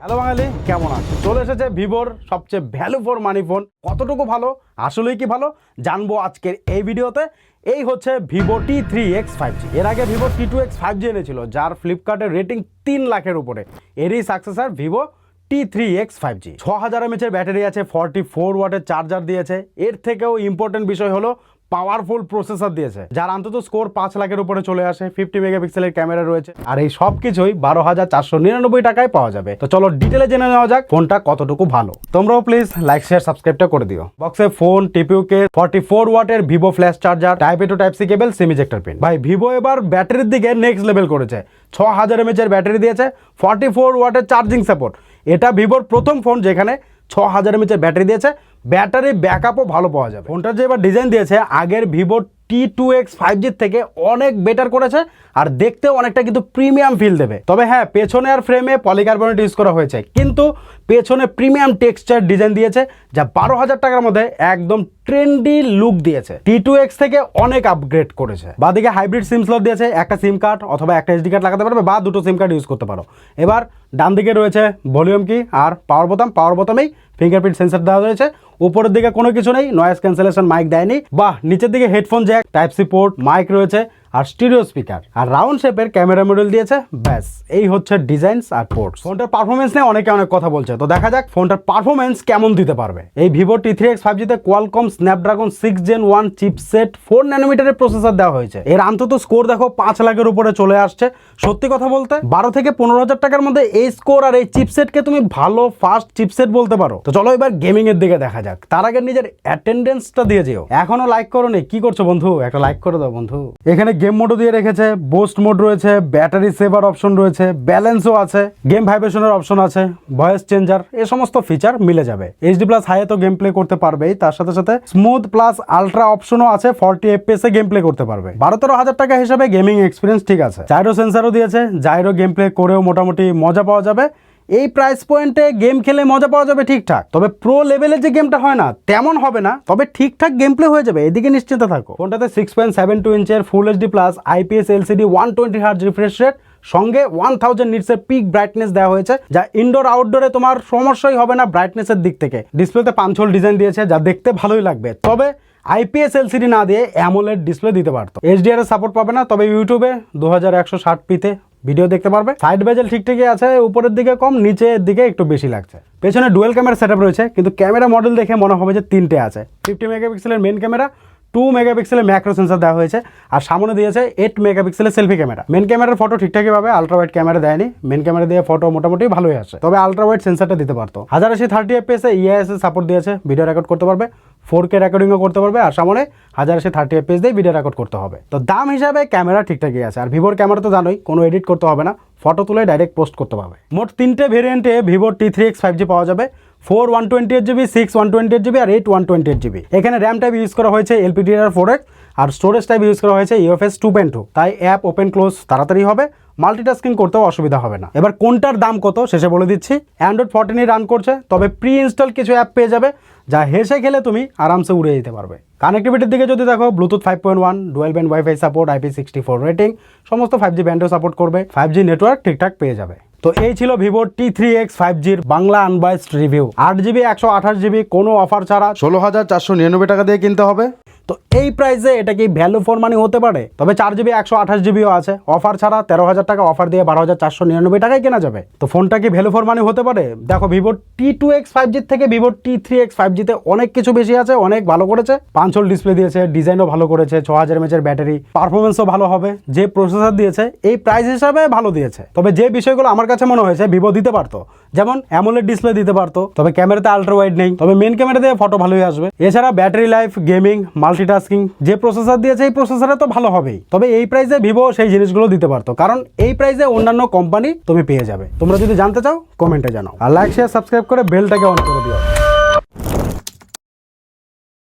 Hello বাঙালি, কেমন আছে? চলে এসেছে ভিভোর সবচেয়ে ভ্যালু ফর মানি ফোন। কতটুকু ভালো, আসলেই কি ভালো? জানব আজকের এই ভিডিওতে। এই হচ্ছে Vivo T three X five G এর আগে Vivo T two X five G এনেছিল, যার ফ্লিপকার্টের রেটিং তিন লাখের উপরে। এরই successor Vivo T three X five G ছ হাজার এমএচের ব্যাটারি আছে ফর্টি ফোর ওয়াটের চার্জার দিয়েছে। এর থেকেও ইম্পর্টেন্ট বিষয় হলো পাওয়ারফুল প্রসেসর দিয়েছে, যার অন্তত স্কোর পাঁচ লাখের উপরে চলে আসে ফিফটি মেগাপিক্সেলের ক্যামেরা রয়েছে, আর এই সব কিছুই বারো হাজার চারশো নিরানব্বই টাকায় পাওয়া যাবে। তো চলো ডিটেলে জেনে নেওয়া যাক ফোনটা কতটুকু ভালো। তোমরাও প্লিজ লাইক শেয়ার সাবস্ক্রাইবটা করে দিও। বক্সে ফোন টিপিউ কে ফর্টি ফোর ওয়াটের Vivo flash charger type to type C cable SIM ejector pin ভাই ভিভো এবার ব্যাটারির দিকে নেক্সট লেভেল করেছে। ছ হাজার এমএচ এর ব্যাটারি দিয়েছে ফর্টি ফোর ওয়াটের চার্জিং সাপোর্ট এটা ভিভোর প্রথম ফোন যেখানে ছ হাজার এমএচ এর ব্যাটারি দিয়েছে। ব্যাটারি ব্যাকআপও ভালো পাওয়া যাবে। ফোনটার যে এবার ডিজাইন দিয়েছে, আগের Vivo T two X five জির থেকে অনেক বেটার করেছে আর দেখতেও অনেকটা কিন্তু প্রিমিয়াম ফিল দেবে। তবে হ্যাঁ পেছনে আর ফ্রেমে পলিকার্বনেট ইউজ করা হয়েছে। কিন্তু পেছনে প্রিমিয়াম টেক্সচার ডিজাইন দিয়েছে, যা বারো হাজার টাকার মধ্যে একদম ট্রেন্ডি লুক দিয়েছে। টি টু এক্স থেকে অনেক আপগ্রেড করেছে। বাদিকে হাইব্রিড সিম স্লট দিয়েছে, একটা সিম কার্ড অথবা একটা এসডি কার্ড লাগাতে পারবে বা দুটো সিম কার্ড ইউজ করতে পারো। এবার ডান দিকে রয়েছে ভলিউম কি আর পাওয়ার বোতাম পাওয়ার বোতামেই ফিঙ্গারপ্রিন্ট সেন্সার দেওয়া রয়েছে। উপরের দিকে কোনো কিছু নেই নয়েজ ক্যান্সেলেশন মাইক দেয়নি। বাহ, নিচের দিকে headphone jack type C port mic রয়েছে। আর স্টিরিও স্পিকার। আর রাউন্ড শেপের ক্যামেরা মডেল দিয়েছে, ব্যাস। এই হচ্ছে ডিজাইনস আর পোর্টস ফোনটার পারফরমেন্স নিয়ে অনেকে অনেক কথা বলছে। তো দেখা যাক ফোনটার পারফরমেন্স কেমন দিতে পারবে। এই Vivo T three X five জিতে Qualcomm Snapdragon six gen one chipset four ন্যানোমিটারের processor দেওয়া হয়েছে। এর অন্তত স্কোর দেখো পাঁচ লাখের উপরে চলে আসছে। সত্যি কথা বলতে, বারো থেকে পনেরো হাজার টাকার মধ্যে এই স্কোর আর এই চিপসেটকে তুমি ভালো ফাস্ট চিপসেট বলতে পারো। তো চলো এবার গেমিং এর দিকে দেখা যাক। তার আগে নিজের অ্যাটেন্ডেন্সটা দিয়ে যেও। এখনও লাইক করো নি কি করছ বন্ধু? একটা লাইক করে দাও বন্ধু। এখানে গেম মোডও দিয়ে রেখেছে বোস্ট মোড রয়েছে ব্যাটারি সেভার অপশন রয়েছে ব্যালেন্সও আছে গেম ভাইব্রেশনের অপশন আছে ভয়েস চেঞ্জার এ সমস্ত ফিচার মিলে যাবে। এইচডি প্লাস হাইয়ে তো গেম প্লে করতে পারবেই, তার সাথে সাথে স্মুথ প্লাস আলট্রা অপশনও আছে ফর্টি এফপিএস এ গেম প্লে করতে পারবে। বারো তেরো হাজার টাকা হিসাবে গেমিং এক্সপিরিয়েন্স ঠিক আছে। জাইরো সেন্সারও দিয়েছে জাইরো গেম প্লে করেও মোটামুটি মজা পাওয়া যাবে। এই প্রাইস পয়েন্টে গেম খেলে মজা পাওয়া যাবে ঠিকঠাক। তবে প্রো লেভেলের যে গেমটা হয় না, তেমন হবে না, তবে ঠিকঠাক গেম প্লে হয়ে যাবে। এদিকে নিশ্চিন্ত থাকো। ফোনটাতে six point seven two ইঞ্চের full HD plus IPS LCD one twenty hertz refresh rate সঙ্গে ওয়ান থাউজেন্ড নিটসের পিক ব্রাইটনেস দেওয়া হয়েছে, যা ইনডোর আউটডোরে তোমার সমস্যাই হবে না ব্রাইটনেসের দিক থেকে। ডিসপ্লেতে পাঁচল ডিজাইন দিয়েছে, যা দেখতে ভালোই লাগবে। তবে আইপিএস এলসিডি না দিয়ে অ্যামোলেড ডিসপ্লে দিতে পারতো। এইচডিআর সাপোর্ট পাবে না, তবে ইউটিউবে দু হাজার একশো ষাট পিতে ভিডিও দেখতে পারবে। সাইড বেজেল ঠিকঠাকই আছে, উপরের দিকে কম, নিচের দিকে একটু বেশি লাগছে। পেছনে ডুয়েল ক্যামেরা সেটআপ রয়েছে, কিন্তু ক্যামেরা মডেল দেখে মনে হবে যে তিনটে আছে। ফিফটি মেগাপিক্সেলের মেন ক্যামেরা টু মেগাপিক্সেলের ম্যাক্রো সেন্সার দেওয়া হয়েছে, আর সামনে দিয়েছে এইট মেগাপিক্সেলের সেলফি ক্যামেরা মেন ক্যামেরার ফটো ঠিকঠাকই পাবে আলট্রা ক্যামেরা দেয়নি। মেন ক্যামেরা দিয়ে ফটো মোটামুটি ভালোই আসে তবে আলট্রা ওয়াইড সেন্সারটা দিতে পারতো। হাজার আশি থার্টি এফপিএস এ ইএস সাপোর্ট দিয়েছে ভিডিও রেকর্ড করতে পারবে। ফোর কে রেকর্ডিংও করতে পারবে আর সামনে হাজার আশি থার্টি এফপিএস দিয়ে ভিডিও রেকর্ড করতে হবে। তো দাম হিসাবে ক্যামেরা ঠিকঠাকই আছে আর ভিভোর ক্যামেরা তো জানোই, কোনো এডিট করতে হবে না। ফটো তুলে ডাইরেক্ট পোস্ট করতে পারবে। মোট তিনটে ভেরিয়েন্টে ভিভোর T three X five G পাওয়া যাবে। Four one twenty eight GB six one twenty eight GB আর eight one twenty eight GB এখানে র্যাম টাইপ ইউজ করা হয়েছে এলপিডিআর ফোর এক্স আর স্টোরেজ টাইপ ইউজ করা হয়েছে ইউএফএস টু পয়েন্ট টু তাই app open close তাড়াতাড়ি হবে multitasking করতেও অসুবিধা হবে না। এবার কোনটার দাম কত, শেষে বলে দিচ্ছি। অ্যান্ড্রয়েড ফোরটিনই রান করছে, তবে প্রি ইনস্টল কিছু অ্যাপ পেয়ে যাবে। যা হেসে খেলে তুমি আরামসে উড়ে যেতে পারবে। কানেক্টিভিটির দিকে যদি দেখো Bluetooth five point one dual band WiFi support IP sixty four rating সমস্ত ফাইভ জি ব্যান্ডও সাপোর্ট করবে ফাইভ জি নেটওয়ার্ক ঠিকঠাক পেয়ে যাবে। তো এই ছিল Vivo T three X five জির বাংলা আনবাইসড রিভিউ আট জিবি একশো আঠাশ জিবি কোনো অফার ছাড়া ষোলো হাজার চারশো নিরানব্বই টাকা দিয়ে কিনতে হবে। তো এই প্রাইসে এটা কি ভ্যালু ফর মানি হতে পারে? তবে চার জিবি একশো আঠাশ জিবিও আছে। অফার ছাড়া তেরো হাজার টাকা অফার দিয়ে বারো হাজার চারশো নিরানব্বই টাকায় কেনা যাবে। তো ফোনটা কি ভ্যালু ফর মানি হতে পারে? দেখো Vivo T two X five জির থেকে Vivo T three X five জিতে অনেক কিছু বেশি আছে, অনেক ভালো করেছে। পাঁচল ডিসপ্লে দিয়েছে ডিজাইনও ভালো করেছে, ছ হাজার এমএচের ব্যাটারি পারফরমেন্সও ভালো হবে। যে প্রসেসর দিয়েছে, এই প্রাইস হিসাবে ভালো দিয়েছে। তবে যে বিষয়গুলো আমার কাছে মনে হয়েছে ভিভো দিতে পারতো। যেমন অ্যামোলেড ডিসপ্লে দিতে পারতো। তবে ক্যামেরাতে আল্ট্রা ওয়াইড নেই। তবে মেন ক্যামেরা দিয়ে ফটো ভালোই আসবে। এছাড়া ব্যাটারি লাইফ গেমিং মাল্টিটাস্কিং যে প্রসেসর দিয়েছে, এই প্রসেসরে তো ভালো হবেই। তবে এই প্রাইসে ভিভো সেই জিনিসগুলো দিতে পারতো। কারণ এই প্রাইসে অন্যান্য কোম্পানি তুমি পেয়ে যাবে। তোমরা যদি জানতে চাও কমেন্টে জানাও। আর লাইক শেয়ার সাবস্ক্রাইব করে বেলটাকে অন করে দিও।